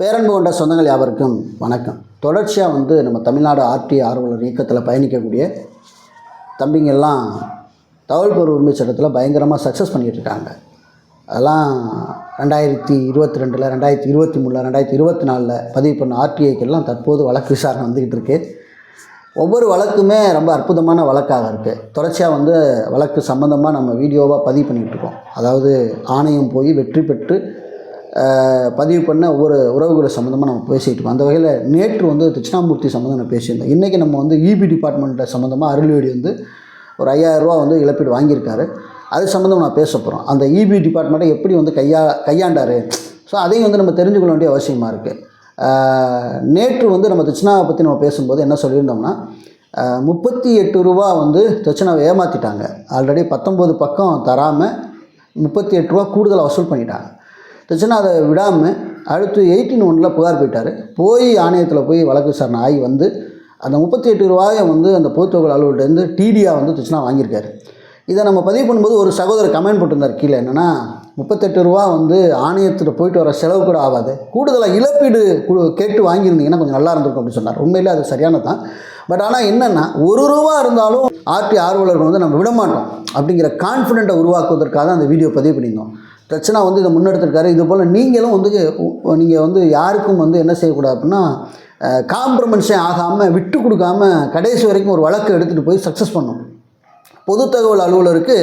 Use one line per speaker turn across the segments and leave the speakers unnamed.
பேரன்பு கொண்ட சொந்தங்கள் யாவருக்கும் வணக்கம். தொடர்ச்சியாக வந்து நம்ம தமிழ்நாடு ஆர்டி ஆர்வலர் இயக்கத்தில் பயணிக்கக்கூடிய தம்பிங்கெல்லாம் தகவல் பொருள் உரிமை சட்டத்தில் பயங்கரமாக சக்ஸஸ் பண்ணிகிட்டு இருக்காங்க அதெல்லாம் ரெண்டாயிரத்தி இருபத்தி ரெண்டில் ரெண்டாயிரத்தி இருபத்தி மூணில் ரெண்டாயிரத்தி இருபத்தி நாலில் பதிவு பண்ண ஆர்டிஐக்கெல்லாம் தற்போது வழக்கு விசாரணை வந்துக்கிட்டு இருக்கு. ஒவ்வொரு வழக்குமே ரொம்ப அற்புதமான வழக்காக இருக்குது தொடர்ச்சியாக வந்து வழக்கு சம்மந்தமாக நம்ம வீடியோவாக பதிவு பண்ணிகிட்ருக்கோம் அதாவது ஆணையம் போய் வெற்றி பெற்று பதிவு பண்ண ஒவ்வொரு உறவுகளை சம்மந்தமாக நம்ம பேசிகிட்டு இருக்கோம். அந்த வகையில் நேற்று வந்து தட்சிணாமூர்த்தி சம்மந்தம் நான் பேசியிருந்தேன். இன்றைக்கி நம்ம வந்து இபி டிபார்ட்மெண்ட்டை சம்மந்தமாக அருள்வேடி வந்து ஒரு ஐயாயிரம் ரூபா வந்து இழப்பீடு வாங்கியிருக்காரு. அது சம்மந்தம் நான் பேச போகிறோம் அந்த இபி டிபார்ட்மெண்ட்டை எப்படி வந்து கையா கையாண்டார்? ஸோ அதையும் வந்து நம்ம தெரிஞ்சுக்கொள்ள வேண்டிய அவசியமாக இருக்குது நேற்று வந்து நம்ம தட்சிணாவை பற்றி நம்ம பேசும்போது என்ன சொல்லியிருந்தோம்னா முப்பத்தி எட்டு ரூபா வந்து தட்சிணாவை ஏமாற்றிட்டாங்க ஆல்ரெடி பத்தொம்போது பக்கம் தராமல் முப்பத்தி எட்டு ரூபா கூடுதலாக வசூல் பண்ணிட்டாங்க. தட்சிணா அதை விடாமல் அடுத்து எயிட்டீன் ஒனில் புகார் போயிட்டார். போய் ஆணையத்தில் போய் வழக்கு விசாரணை ஆகி வந்து அந்த முப்பத்தி எட்டு ரூபாயை வந்து அந்த பொதுத்தொகை அலுவலர்லேருந்து டிடியாக வந்து தட்சிணா வாங்கியிருக்காரு. இதை நம்ம பதிவு பண்ணும்போது ஒரு சகோதரர் கமெண்ட் போட்டிருந்தார் கீழே. என்னென்னா முப்பத்தெட்டு ரூபா வந்து ஆணையத்தில் போயிட்டு வர செலவு கூட ஆகாது. கூடுதலாக இழப்பீடு கேட்டு வாங்கியிருந்தீங்கன்னா கொஞ்சம் நல்லா இருந்திருக்கும் அப்படின்னு சொன்னார். உண்மையில் அது சரியானது தான் பட் ஆனால் என்னென்னா ஒரு ரூபா இருந்தாலும் ஆர்டி ஆர்வலர்கள் வந்து நம்ம விட மாட்டோம் அப்படிங்கிற கான்ஃபிடென்ட்டை உருவாக்குவதற்காக தான் அந்த வீடியோ பதிவு பண்ணியிருந்தோம். பிரச்சனை வந்து இதை முன்னெடுத்திருக்காரு. இது போல் நீங்களும் வந்து நீங்கள் வந்து யாருக்கும் வந்து என்ன செய்யக்கூடாது அப்படின்னா காம்ப்ரமைஸே ஆகாமல் விட்டு கொடுக்காம கடைசி வரைக்கும் ஒரு வழக்கு எடுத்துகிட்டு போய் சக்ஸஸ் பண்ணும் பொது தகவல் அலுவலருக்கு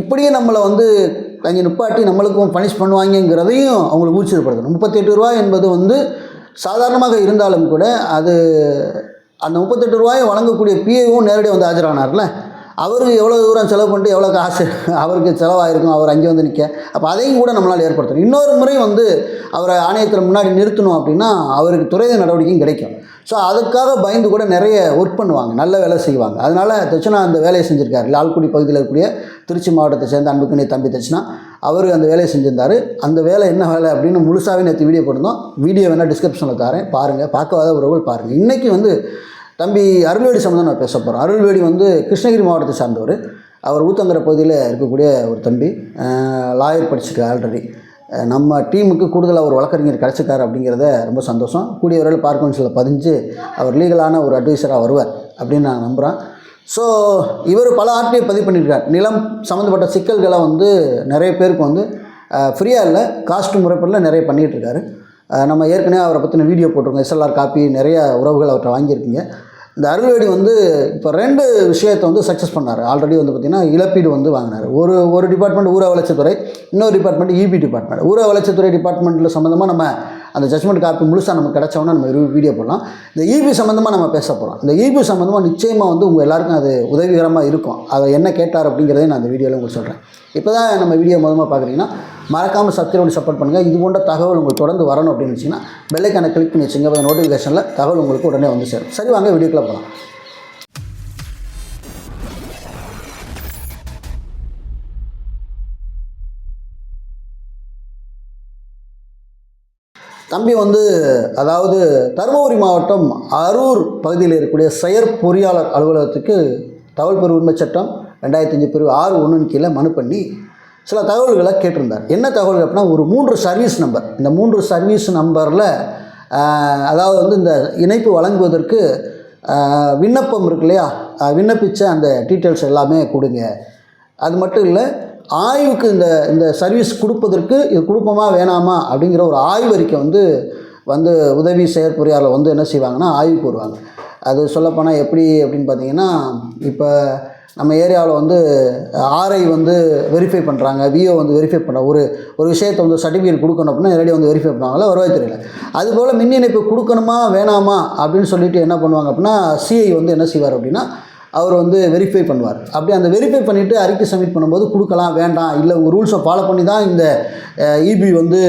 இப்படியே நம்மளை வந்து அங்கே நிப்பாட்டி நம்மளுக்கும் பனிஷ் பண்ணுவாங்கங்கிறதையும் அவங்களுக்கு ஊச்சிப்படுத்தணும் முப்பத்தெட்டு ரூபாய் என்பது வந்து சாதாரணமாக இருந்தாலும் கூட அது அந்த முப்பத்தெட்டு ரூபாயை வழங்கக்கூடிய பிஏவும் நேரடியாக வந்து ஆஜரானார்ல. அவருக்கு எவ்வளோ தூரம் செலவு பண்ணிட்டு எவ்வளோ காசு அவருக்கு செலவாயிருக்கும் அவர் அங்கே வந்து நிற்க அப்போ அதையும் கூட நம்மளால் ஏற்படுத்தணும். இன்னொரு முறை வந்து அவரை ஆணையத்தில் முன்னாடி நிறுத்தணும் அப்படின்னா அவருக்கு துறை நடவடிக்கையும் கிடைக்கும். ஸோ அதுக்காக பயந்து கூட நிறைய ஒர்க் பண்ணுவாங்க நல்ல வேலை செய்வாங்க. அதனால் தட்சிணா அந்த வேலையை செஞ்சுருக்காரு. லால்குடி பகுதியில் இருக்கக்கூடிய திருச்சி மாவட்டத்தை சேர்ந்த அன்புக்குனே தம்பி தட்சிணா அவர் அந்த வேலையை செஞ்சிருந்தார். அந்த வேலை என்ன வேலை அப்படின்னு முழுசாகவே நேற்று வீடியோ போட்டிருந்தோம். வீடியோ வேணால் டிஸ்கிரிப்ஷனில் தரேன். பாருங்கள் பார்க்காத உறவுகள் பாருங்கள் இன்றைக்கி வந்து தம்பி அருள்வேடி சம்மந்தம் நான் பேச போகிறேன் அருள்வேடி வந்து கிருஷ்ணகிரி மாவட்டத்தை சார்ந்தவர். அவர் ஊத்தங்கிற பகுதியில் இருக்கக்கூடிய ஒரு தம்பி. லாயர் படிச்சிருக்காரு ஆல்ரெடி நம்ம டீமுக்கு கூடுதலாக ஒரு வழக்கறிஞர் கிடச்சிருக்காரு அப்படிங்கிறத ரொம்ப சந்தோஷம். கூடிய வரையில் பார்க் கவுன்சிலில் பதிஞ்சு அவர் லீகலான ஒரு அட்வைசராக வருவார் அப்படின்னு நான் நம்புகிறேன் ஸோ இவர் பல ஆர்டிஐ பதிவு பண்ணியிருக்கார். நிலம் சம்மந்தப்பட்ட சிக்கல்களை வந்து நிறைய பேருக்கு வந்து ஃப்ரீயாக இல்லை காஸ்ட் முறைப்படில் நிறைய பண்ணிகிட்ருக்காரு நம்ம ஏற்கனவே அவரை பற்றின வீடியோ போட்டிருக்கோம். எஸ்எல்ஆர் காப்பி நிறைய உறவுகள் அவர்கிட்ட வாங்கியிருக்கீங்க. இந்த அருள்வேடி வந்து இப்போ ரெண்டு விஷயத்தை வந்து சக்ஸஸ் பண்ணார். ஆல்ரெடி வந்து பார்த்திங்கன்னா இழப்பீடு வந்து வாங்கினார். ஒரு ஒரு டிபார்ட்மெண்ட் ஊரக வளர்ச்சித்துறை இன்னொரு டிபார்ட்மெண்ட் இபி டிபார்ட்மெண்ட் ஊரக வளர்ச்சித்துறை டிபார்ட்மெண்ட்டில் சம்மந்தமாக நம்ம அந்த ஜட்மெண்ட் காப்பி முழுசாக நமக்கு கிடச்சோன்னா நம்ம ஒரு வீடியோ போடலாம். இந்த இபி சம்மந்தமாக நம்ம பேச போகிறோம் இந்த இபி சம்மந்தமாக நிச்சயமாக வந்து உங்கள் எல்லாருக்கும் அது உதவிகரமாக இருக்கும். அதை என்ன கேட்டார் அப்படிங்கிறதையும் நான் அந்த வீடியோவில் உங்களுக்கு சொல்கிறேன் இப்போ தான் நம்ம வீடியோ முதல்ல பார்க்குறீங்கன்னா மறக்காமல் சப்ஸ்கிரைப் சப்போர்ட் பண்ணுங்கள் இது போன்ற தகவல் உங்களுக்கு தொடர்ந்து வரணும் அப்படின்னு வச்சிங்கன்னா பெல்லைக்கான கிளிக் பண்ணி வச்சுங்க. அப்போ நோட்டிஃபிகேஷனில் தகவல் உங்களுக்கு உடனே வந்து சேரும். சரி வாங்க வீடியோக்குள்ளே போகலாம் தம்பி வந்து அதாவது தருமபுரி மாவட்டம் அரூர் பகுதியில் இருக்கக்கூடிய செயற் பொறியாளர் அலுவலகத்துக்கு தகவல் பெரு உரிமை சட்டம் ரெண்டாயிரத்தி அஞ்சு பிரிவு ஆறு ஒன்றுன்னு கீழே மனு பண்ணி சில தகவல்களை கேட்டிருந்தார். என்ன தகவல் அப்படின்னா ஒரு மூன்று சர்வீஸ் நம்பர் இந்த மூன்று சர்வீஸ் நம்பரில் அதாவது வந்து இந்த இணைப்பு வழங்குவதற்கு விண்ணப்பம் இருக்கு இல்லையா? விண்ணப்பித்த அந்த டீட்டெயில்ஸ் எல்லாமே கொடுங்க. அது மட்டும் இல்லை ஆய்வுக்கு இந்த இந்த சர்வீஸ் கொடுப்பதற்கு இது கொடுப்போமா வேணாமா அப்படிங்கிற ஒரு ஆய்வறிக்கை வந்து வந்து உதவி செயற்பொறியாளர் வந்து என்ன செய்வாங்கன்னா ஆய்வுக்கு வருவாங்க. அது சொல்லப்போனால் எப்படி அப்படின்னு பார்த்தீங்கன்னா இப்போ நம்ம ஏரியாவில் வந்து ஆர்ஐ வந்து வெரிஃபை பண்ணுறாங்க விஓ வந்து வெரிஃபை பண்ண ஒரு ஒரு விஷயத்தை வந்து சர்டிஃபிகேட் கொடுக்கணும் அப்படின்னா நேரடியாக வந்து வெரிஃபை பண்ணுவாங்களா வருவாய்த்துறையில் அதுபோல் மின் இணைப்பு கொடுக்கணுமா வேணாமா அப்படின்னு சொல்லிட்டு என்ன பண்ணுவாங்க அப்படின்னா சிஐ வந்து என்ன செய்வார் அப்படின்னா அவர் வந்து வெரிஃபை பண்ணுவார். அப்படி அந்த வெரிஃபை பண்ணிவிட்டு அறிக்கை சப்மிட் பண்ணும்போது கொடுக்கலாம் வேண்டாம் இல்லை உங்கள் ரூல்ஸை ஃபாலோ பண்ணி தான் இந்த இபி வந்து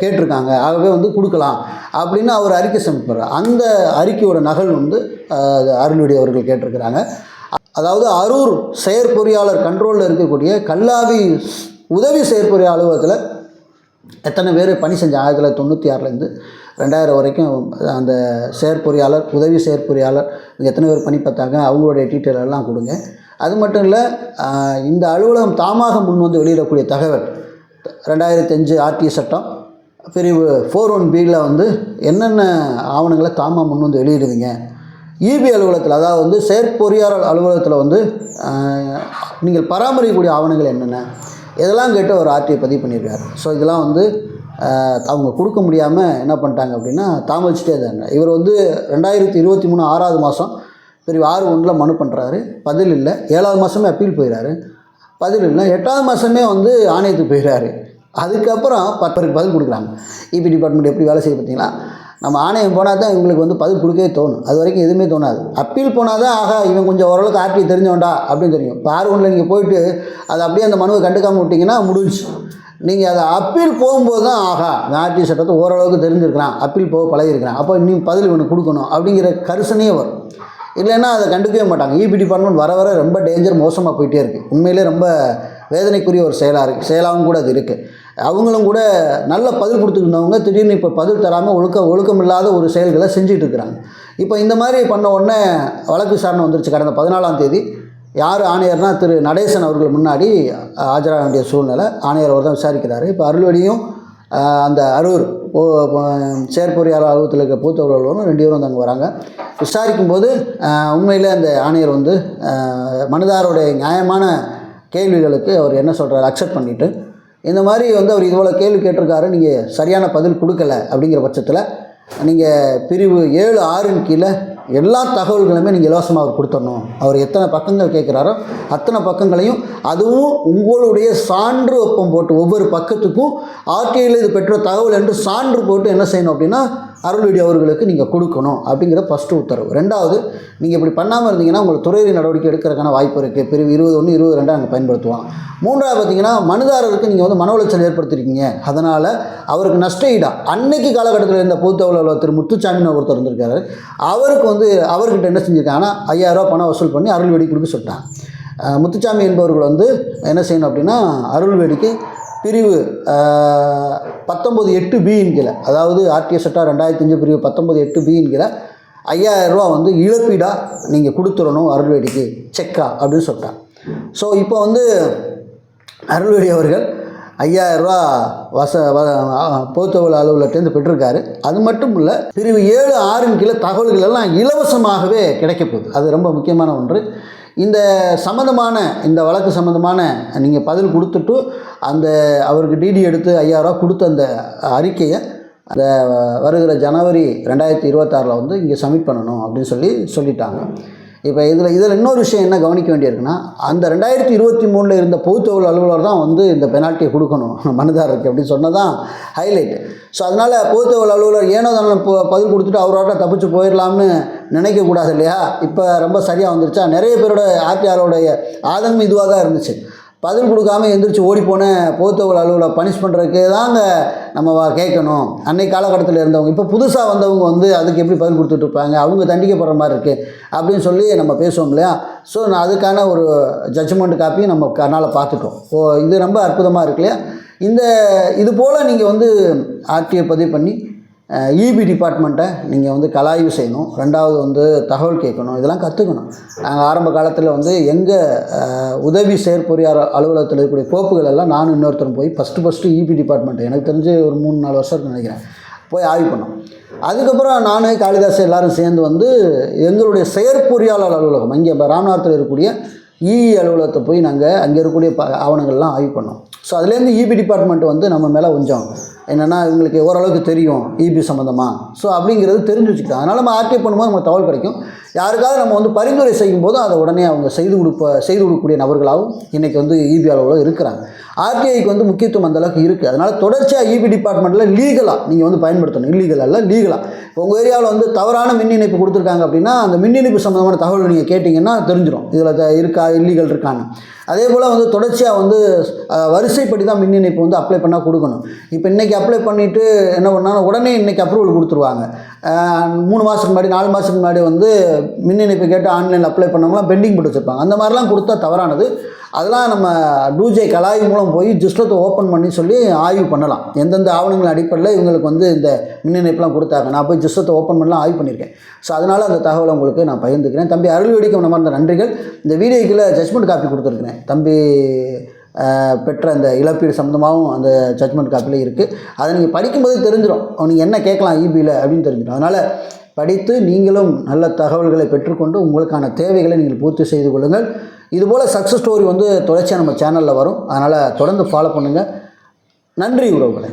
கேட்டிருக்காங்க. ஆகவே வந்து கொடுக்கலாம் அப்படின்னு அவர் அறிக்கை சப்மிட் பண்ணுறார் அந்த அறிக்கையோட நகல் வந்து அஹ், அருள்வடி அவர்கள் கேட்டிருக்கிறாங்க. அதாவது அரூர் செயற்பொறியாளர் கண்ட்ரோலில் இருக்கக்கூடிய கல்லாவி உதவி செயற்பொறிய அலுவலகத்தில் எத்தனை பேர் பணி செஞ்ச ஆயிரத்தி தொள்ளாயிரத்தி தொண்ணூற்றி ஆறுலேருந்து ரெண்டாயிரம் வரைக்கும் அந்த செயற்பொறியாளர் உதவி செயற்பொறியாளர் எத்தனை பேர் பணி பார்த்தாங்க அவங்களுடைய டீட்டெயில் எல்லாம் கொடுங்க. அது மட்டும் இல்லை இந்த அலுவலகம் தாமாக முன் வந்து வெளியிடக்கூடிய தகவல் ரெண்டாயிரத்தி அஞ்சு ஆர்டி சட்டம் பிரிவு ஃபோர் ஒன் பியில் வந்து என்னென்ன ஆவணங்களை தாமாக முன் வந்து வெளியிடுவீங்க? இபி அலுவலகத்தில் அதாவது வந்து செயற்பொறியாளர் அலுவலகத்தில் வந்து நீங்கள் பராமரிக்கக்கூடிய ஆவணங்கள் என்னென்ன? இதெல்லாம் கேட்டு ஒரு ஆர்டிஐ பதிவு பண்ணியிருக்காரு. ஸோ இதெல்லாம் வந்து அவங்க கொடுக்க முடியாமல் என்ன பண்ணிட்டாங்க அப்படின்னா தாமதிச்சுட்டே இருந்தாங்க. இவர் வந்து ரெண்டாயிரத்தி இருபத்தி மூணு ஆறாவது மாதம் பிரிவு ஆறு ஒன்றில் மனு பண்ணுறாரு பதில் இல்லை. ஏழாவது மாதமே அப்பீல் போயிடாரு பதில் இல்லை. எட்டாவது மாதமே வந்து ஆணையத்துக்கு போயிடுறாரு அதுக்கப்புறம் பத்தருக்கு பதில் கொடுக்குறாங்க. இபி டிபார்ட்மெண்ட் எப்படி வேலை செய்ய பார்த்தீங்களா? நம்ம ஆணையம் போனால் தான் இவங்களுக்கு வந்து பதில் கொடுக்கவே தோணும். அது வரைக்கும் எதுவுமே தோணாது. அப்பீல் போனால் தான் ஆகா இவன் கொஞ்சம் ஓரளவுக்கு ஆர்டி தெரிஞ்சவன்டா அப்படின்னு தெரியும். இப்போ ஆறு ஒன்றில் நீங்கள் போயிட்டு அதை அப்படியே அந்த மனுவை கண்டுக்காமல் விட்டிங்கன்னா முடிஞ்சு நீங்கள் அதை அப்பீல் போகும்போது தான் ஆகா ஆர்டி சட்டத்தை ஓரளவுக்கு தெரிஞ்சிருக்கிறான். அப்பீல் போக பழகிருக்கிறான் அப்போ இன்னும் பதில் இவனுக்கு கொடுக்கணும் அப்படிங்கிற கரிசனையே வரும். இல்லைன்னா அதை கண்டுக்கவே மாட்டாங்க. இபி டிபார்ட்மெண்ட் வர வர ரொம்ப டேஞ்சர் மோசமாக போயிட்டே இருக்குது உண்மையிலே ரொம்ப வேதனைக்குரிய ஒரு செயலாக இருக்குது செயலாகவும் கூட அது இருக்குது அவங்களும் கூட நல்ல பதில் கொடுத்துருந்தவங்க திடீர்னு இப்போ பதில் தராமல் ஒழுக்க ஒழுக்கம் இல்லாத ஒரு செயல்களை செஞ்சுட்டு இருக்கிறாங்க இப்போ இந்த மாதிரி பண்ண உடனே வழக்கு விசாரணை வந்துருச்சு கடந்த பதினாலாம் தேதி. யார் ஆணையர்னா திரு நடேசன் அவர்கள் முன்னாடி ஆஜராக வேண்டிய சூழ்நிலை ஆணையர் அவர் தான் விசாரிக்கிறாரு. இப்போ அருள்வழியும் அந்த அரூர் செயற்பொறியாளர் அலுவலகத்தில் இருக்க பூத்தவர்களும் ரெண்டு பேரும் வந்து அங்கே வராங்க. விசாரிக்கும் போது அந்த ஆணையர் வந்து மனுதாரோடைய நியாயமான கேள்விகளுக்கு அவர் என்ன சொல்கிறார் அக்செப்ட் பண்ணிவிட்டு இந்த மாதிரி வந்து அவர் இவ்வளோ கேள்வி கேட்டிருக்காரு. நீங்கள் சரியான பதில் கொடுக்கல அப்படிங்கிற பட்சத்தில் நீங்கள் பிரிவு ஏழு ஆறின் கீழே எல்லா தகவல்களுமே நீங்கள் இலவசமாக அவர் கொடுத்துடணும். அவர் எத்தனை பக்கங்கள் கேட்குறாரோ அத்தனை பக்கங்களையும் அதுவும் உங்களுடைய சான்று ஒப்பம் போட்டு ஒவ்வொரு பக்கத்துக்கும் ஆர்டிஐயில் இது பெற்ற தகவல் என்று சான்று போட்டு என்ன செய்யணும் அப்படின்னா அருள்வீடி அவர்களுக்கு நீங்கள் கொடுக்கணும் அப்படிங்கிற ஃபஸ்ட்டு உத்தரவு. ரெண்டாவது நீங்கள் இப்படி பண்ணாமல் இருந்தீங்கன்னா உங்களுக்கு துறையீடு நடவடிக்கை எடுக்கிறதுக்கான வாய்ப்பு இருக்குது பிரிவு இருபது ஒன்று இருபது ரெண்டாக நாங்கள் பயன்படுத்துவோம் மூன்றாவது பார்த்தீங்கன்னா மனுதாரருக்கு நீங்கள் வந்து மன உளைச்சல் ஏற்படுத்திருக்கீங்க. அதனால் அவருக்கு நஷ்ட ஈடா. அன்னைக்கு காலகட்டத்தில் இருந்த பொதுத்தவளர் திரு முத்துச்சாமின்னு ஒருத்தர் இருந்திருக்காரு. அவருக்கு வந்து அவர்கிட்ட என்ன செஞ்சுருக்காங்கன்னா ஐயாயிரரூவா பணம் வசூல் பண்ணி அருள்வெடி கொடுக்க சொல்லிட்டாங்க. முத்துச்சாமி என்பவர்கள் வந்து என்ன செய்யணும் அப்படின்னா அருள்வேடிக்கு பிரிவு பத்தொம்போது எட்டு பியின் கீழே அதாவது ஆர்டிஎஸ் சட்டா ரெண்டாயிரத்தி அஞ்சு பிரிவு பத்தொம்போது எட்டு பியின் கீழே ஐயாயிரம் ரூபா வந்து இழப்பீடாக நீங்கள் கொடுத்துடணும் அருள்வேடிக்கு. செக்கா அப்படின்னு சொல்லிட்டாங்க ஸோ இப்போ வந்து அருள்வேடி அவர்கள் ஐயாயிரரூவா வச வ போத்தவல் அலுவலகத்திலேருந்து பெற்றிருக்காரு. அது மட்டும் இல்லை பிரிவு ஏழு ஆறின் கீழே தகவல்கள் எல்லாம் இலவசமாகவே கிடைக்க போகுது. அது ரொம்ப முக்கியமான ஒன்று. இந்த சம்மந்தமான இந்த வழக்கு சம்மந்தமான நீங்கள் பதில் கொடுத்துட்டு அந்த அவருக்கு டிடி எடுத்து ஐயாயிரரூவா கொடுத்த அந்த அறிக்கையை அந்த வருகிற ஜனவரி ரெண்டாயிரத்தி இருபத்தாறில் வந்து இங்கே சப்மிட் பண்ணணும் அப்படின்னு சொல்லி சொல்லிட்டாங்க. இப்போ இதில் இதில் இன்னொரு விஷயம் என்ன கவனிக்க வேண்டியிருக்குன்னா அந்த ரெண்டாயிரத்தி இருபத்தி மூணில் இருந்த பொதுத்தொகுல் அலுவலர் தான் வந்து இந்த பெனால்ட்டியை கொடுக்கணும். மனுதாரருக்கு அப்படின்னு சொன்னதான் ஹைலைட் ஸோ அதனால் பொதுத்தொகுல் அலுவலர் ஏனோ தானே இப்போ பதில் கொடுத்துட்டு அவரோட தப்பிச்சு போயிடலாம்னு நினைக்கக்கூடாது இல்லையா? இப்போ ரொம்ப சரியாக வந்துருச்சா? நிறைய பேரோட ஆர்டிஆரோடைய ஆதங்கம் இதுவாக தான் இருந்துச்சு. பதில் கொடுக்காம எந்திரிச்சு ஓடிப்போன போத்தவல் அலுவலை பனிஷ் பண்ணுறதுக்கு தாங்க நம்ம வா- கேட்கணும். அன்னைக்கு காலகட்டத்தில் இருந்தவங்க இப்போ புதுசாக வந்தவங்க வந்து அதுக்கு எப்படி பதில் கொடுத்துட்டு இருப்பாங்க? அவங்க தண்டிக்கப்படுற மாதிரி இருக்குது அப்படின்னு சொல்லி நம்ம பேசுவோம் இல்லையா? ஸோ நான் அதுக்கான ஒரு ஜட்ஜ்மெண்ட் காப்பியும் நம்ம கண்ணால் பார்த்துட்டோம். ஓ இது ரொம்ப அற்புதமாக இருக்கு இல்லையா? இந்த இது போல் நீங்கள் வந்து ஆர்டிஐ பதிவு பண்ணி இபி டிபார்ட்மெண்ட்டை நீங்கள் வந்து கலாய்வு செய்யணும். ரெண்டாவது வந்து தகவல் கேட்கணும். இதெல்லாம் கற்றுக்கணும் நாங்கள் ஆரம்ப காலத்தில் வந்து எங்கள் உதவி செயற்பொறியாளர் அலுவலகத்தில் இருக்கக்கூடிய கோப்புகள் எல்லாம் நானும் இன்னொருத்தரும் போய் ஃபஸ்ட்டு ஃபஸ்ட்டு இபி டிபார்ட்மெண்ட் எனக்கு தெரிஞ்சு ஒரு மூணு நாலு வருஷம் நினைக்கிறேன் போய் ஆய்வு பண்ணோம். அதுக்கப்புறம் நான் காளிதாஸ் எல்லாரும் சேர்ந்து வந்து எங்களுடைய செயற்பொறியாளர் அலுவலகம் இங்கே ராமநாதத்தில் இருக்கக்கூடிய இஇ அலுவலகத்தை போய் நாங்கள் அங்கே இருக்கக்கூடிய ப ஆவணங்கள்லாம் ஆய்வு பண்ணோம். ஸோ அதுலேருந்து இபி டிபார்ட்மெண்ட் வந்து நம்ம மேலே கொஞ்சம் என்னென்னா இவங்களுக்கு ஓரளவுக்கு தெரியும் இபி சம்மந்தமாக ஸோ அப்படிங்கிறது தெரிஞ்சு வச்சுக்கலாம் அதனால் நம்ம ஆர்டிஐ பண்ணும்போது நமக்கு தகவல் கிடைக்கும். யாருக்காவது நம்ம வந்து பரிந்துரை செய்யும் போது அதை உடனே அவங்க செய்து கொடுப்ப செய்து கொடுக்கக்கூடிய நபர்களாகவும் இன்றைக்கி வந்து இபி அளவில் இருக்கிறாங்க. ஆர்டிஐக்கு வந்து முக்கியத்துவம் அந்தளவுக்கு இருக்குது அதனால் தொடர்ச்சியாக இபி டிபார்ட்மெண்ட்டில் லீகலாக நீங்கள் வந்து பயன்படுத்தணும். இல்லீகல் அல்ல லீகலாக இப்போ உங்கள் ஏரியாவில் வந்து தவறான மின் இணைப்பு கொடுத்துருக்காங்க அப்படின்னா அந்த மின் இணைப்பு சம்மந்தமான தகவல் நீங்கள் கேட்டிங்கன்னா தெரிஞ்சிடும் இதில் இருக்கா இல்லீகல் இருக்கான்னு. அதே போல் வந்து தொடர்ச்சியாக வந்து வரிசைப்படி தான் மின் இணைப்பு வந்து அப்ளை பண்ணால் கொடுக்கணும். இப்போ இன்றைக்கி அப்ளை பண்ணிவிட்டு என்ன பண்ணாலும் உடனே இன்றைக்கி அப்ரூவல் கொடுத்துருவாங்க. மூணு மாதத்துக்கு முன்னாடி நாலு மாதத்துக்கு முன்னாடி வந்து மின் இணைப்பு கேட்டு ஆன்லைனில் அப்ளை பண்ணவங்களாம் பெண்டிங் போட்டு வச்சுருப்பாங்க. அந்த மாதிரிலாம் கொடுத்தா தவறானது. அதெல்லாம் நம்ம டூஜே கலாய் மூலம் போய் ஜிஸ்டத்தை ஓப்பன் பண்ணி சொல்லி ஆய்வு பண்ணலாம். எந்தெந்த ஆவணங்கள் அடிப்படையில் இவங்களுக்கு வந்து இந்த மின் இணைப்புலாம் கொடுத்தாங்க. நான் போய் ஜிஸ்டத்தை ஓப்பன் பண்ணலாம் ஆய்வு பண்ணியிருக்கேன். ஸோ அதனால் அந்த தகவலை உங்களுக்கு நான் பகிர்ந்துக்கிறேன். தம்பி அருள்வெடிக்கும் நம்ம நன்றிகள். இந்த வீடியோக்குள்ளே ஜட்மெண்ட் காப்பி கொடுத்துருக்கிறேன். தம்பி பெற்ற அந்த இழப்பீடு சம்மந்தமாகவும் அந்த ஜட்மெண்ட் காப்பில் இருக்குது அதை நீங்கள் படிக்கும்போது தெரிஞ்சிடும் நீங்கள் என்ன கேட்கலாம் இபியில் அப்படின்னு தெரிஞ்சிடும் அதனால் படித்து நீங்களும் நல்ல தகவல்களை பெற்றுக்கொண்டு உங்களுக்கான தேவைகளை நீங்கள் பூர்த்தி செய்து கொள்ளுங்கள். இதுபோல் சக்ஸஸ் ஸ்டோரி வந்து தொடர்ச்சியாக நம்ம சேனலில் வரும். அதனால் தொடர்ந்து ஃபாலோ பண்ணுங்கள் நன்றி உறவுகளை.